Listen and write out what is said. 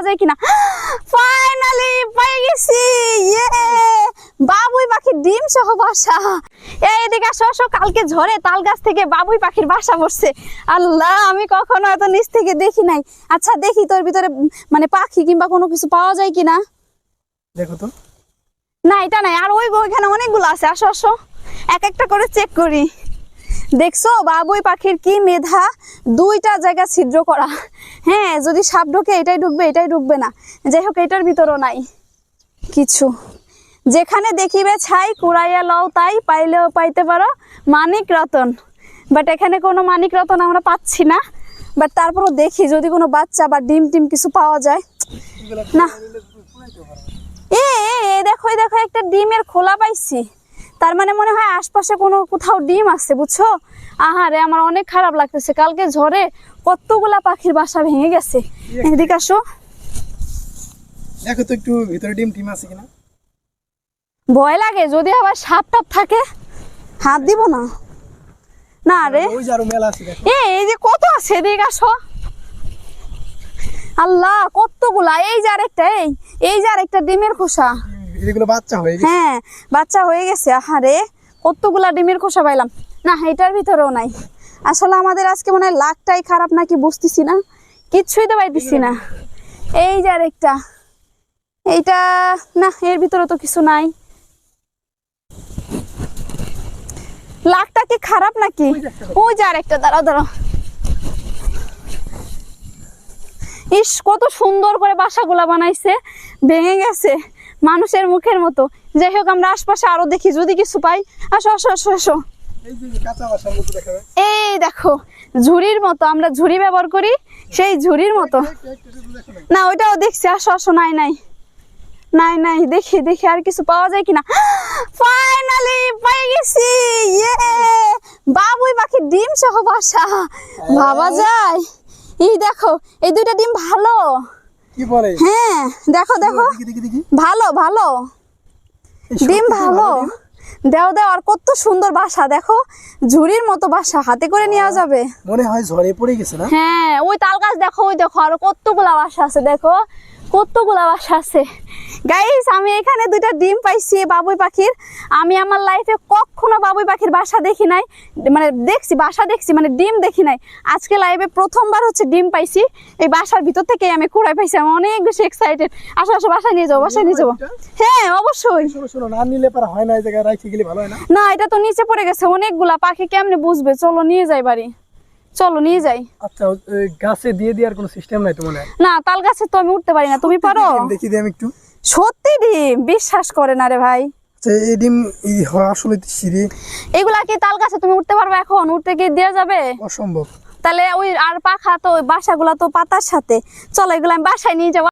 পাওয়া যায় কিনা? ফাইনালি পেয়ে গেছি ইয়ে বাবুই পাখির ডিম সহ বাসা। এই এদিকে আসো আসো কালকে ঝড়ে তাল গাছ থেকে বাবুই পাখির বাসা বসছে আল্লাহ আমি কখনো এত নিচ থেকে দেখি নাই। আচ্ছা দেখি তোর ভিতরে মানে পাখি কিংবা কোনো কিছু পাওয়া যায় কিনা? দেখো তো। না এটা নাই। আর ওই ওইখানে অনেকগুলো আছে। আসো আসো। এক একটা করে চেক করি। দেখছ, বাবুই পাখির কি মেধা? দুইটা জায়গা ছিদ্র করা। হ্যাঁ যদি সাপ ঢোকে, এটাই ঢুকবে এটাই ঢুকবে না। যাই হোক, এটার ভিতরও নাই। কিছু। যেখানে দেখিবে ছাই, কুড়াইয়া লও তাই, পাইলেও পাইতে পারো, মানিক রতন। বাট এখানে কোনো মানিক রতন আমরা পাচ্ছি না। বাট তারপরও দেখি, যদি কোনো বাচ্চা বা ডিম টিম কিছু পাওয়া যায়। না। এ দেখো দেখো, একটা ডিমের খোলা পাইছি। তার মানে মনে হয় আশপাশে কোনো কোথাও ডিম আছে বুঝছ? আহারে আমার অনেক খারাপ লাগতেছে। কালকে ঝড়ে কতগুলা পাখির বাসা ভেঙে গেছে। এদিকে আসো। দেখো তো একটু ভিতরে ডিম টিম আছে কিনা। ভয় লাগে যদি আবার সাপ টাপ থাকে হাত দিব না। না রে। ওই যে মেলা আছে দেখো। এ এই যে কত আছে এদিকে আসো। আল্লাহ কতগুলা। এই যে আরেকটা এই এই যে আরেকটা ডিমের খোসা। এগুলো বাচ্চা হয়ে গেছে। হ্যাঁ বাচ্চা হয়ে গেছে আহারে কতগুলা ডিমের খোসা পাইলাম। না এটার ভিতরেও নাই। আসলে আমাদের আজকে মনে হয় লাকটাই খারাপ নাকি বুঝতেছি না। কিচ্ছুই তো পাইতেছি না। এই যে আরেকটা। এইটা না এর ভিতরে তো কিছু নাই। লাকটা কি খারাপ নাকি? ওই যে আরেকটা দাঁড়াও দাঁড়াও। ইস কত সুন্দর করে বাসাগুলা বানাইছে। ভেঙে গেছে। মানুষের মুখের মতো। যাই হোক আমরা আশপাশে আরও দেখি যদি কিছু পাই। আসো আসো আসো আসো। এই দেখো ঝুড়ির মতো আমরা ঝুড়ি ব্যবহার করি সেই ঝুড়ির মতো। না। ওইটাও দেখছি আসো আসো নাই নাই। নাই নাই দেখি দেখি আর কিছু পাওয়া যায় কিনা। ফাইনালি পেয়ে গেছি ইয়ে বাবুই পাখির ডিম সহ বাসা। ভাবা যায়। এই দেখো এই দুইটা ডিম ভালো। কি বলে? হ্যাঁ দেখো দেখো। ভালো ভালো। ডিম ভালো। দেও দেও আর কত সুন্দর বাসা দেখো। ঝুড়ির মতো বাসা হাতে করে নেওয়া যাবে। মনে হয় ঝড়ে পড়ে গেছে না? হ্যাঁ ওই তাল গাছ দেখো ওই দেখো আর কতগুলা বাসা আছে দেখো। কতগুলা বাসা আছে? গাইস আমি এখানে দুইটা ডিম পাইছি বাবুই পাখির। আমি আমার লাইফে কখনো বাবুই পাখির বাসা দেখি নাই। মানে দেখছি বাসা দেখছি মানে ডিম দেখি নাই। আজকে লাইভে প্রথমবার হচ্ছে ডিম পাইছি। এই বাসার ভিতর থেকে আমি কুড়াই পাইছি। আমি অনেক বেশি এক্সাইটেড আসো আসো বাসায় নিয়ে যাব বাসায় নিয়ে যাব হ্যাঁ অবশ্যই। না এটা তো নিচে পড়ে গেছে। অনেকগুলা পাখি কেমনে বুঝবে? চলো নিয়ে যাই বাড়ি। চলো নিয়ে যাই। আচ্ছা গাছে দিয়ে দেওয়ার কোনো সিস্টেম নাই তো মনে না তাল গাছে তো আমি উঠতে পারি না। তুমি পারো? দেখি দিই আমি একটু। সত্যি ডিম? বিশ্বাস করে না রে ভাই। আচ্ছা এই ডিম আসলে সিঁড়ি এগুলা কি তাল গাছে তুমি উঠতে পারবে এখন? উঠতে কি দেওয়া যাবে? অসম্ভব। তাহলে ওই আর পাখা তো ওই বাসাগুলা তো পাতার সাথে। চলো এগুলো আমি বাসায় নিয়ে যাব।